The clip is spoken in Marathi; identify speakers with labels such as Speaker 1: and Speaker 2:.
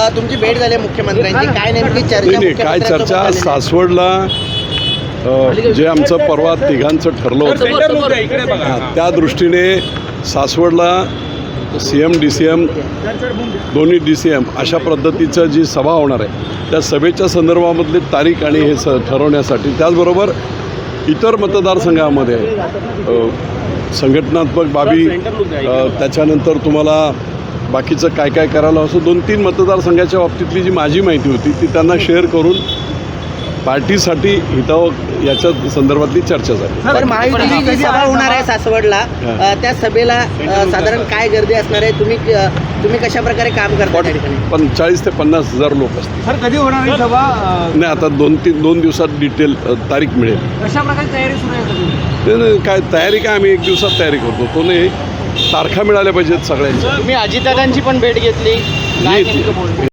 Speaker 1: तुमची भेट झाली मुख्यमंत्र्यांची. काय नेमकी चर्चा
Speaker 2: नाही काय चर्चा? सासवडला जे आमचं परवा तिघांचं ठरलं होतं. त्या दृष्टीने सासवडला C M D C M दोन्ही डी सी एम अशा पद्धतीचं जी सभा होणार आहे त्या सभेच्या संदर्भामधली तारीख आणि हे स ठरवण्यासाठी. त्याचबरोबर इतर मतदारसंघामध्ये संघटनात्मक बाबी त्याच्यानंतर तुम्हाला बाकीचं काय काय करायला असं दोन तीन मतदारसंघाच्या बाबतीतली जी माझी माहिती होती ती त्यांना शेअर करून पार्टीसाठी हिताव याच्या संदर्भातली चर्चा झाली.
Speaker 1: तर महायुतीची जी सभा होणार आहे सासवडला. त्या सभेला साधारण काय गर्दी असणार आहे? तुम्ही तुम्ही कशा प्रकारे काम करता त्या ठिकाणी?
Speaker 2: पण चाळीस ते पन्नास हजार लोक असतील.
Speaker 3: सर कधी होणार ही सभा?
Speaker 2: नाही आता दोन तीन दोन दिवसात डिटेल तारीख मिळेल.
Speaker 3: कशा प्रकारे तयारी सुरू आहे
Speaker 2: काय तयारी काय आम्ही एक दिवसात तयारी करतो. तो नाही तारखा मिळाल्या पाहिजेत सगळ्यांच्या
Speaker 4: तुम्ही अजितदादांची पण भेट घेतली काय
Speaker 2: घेतली.
Speaker 4: नेमकं बोलणं?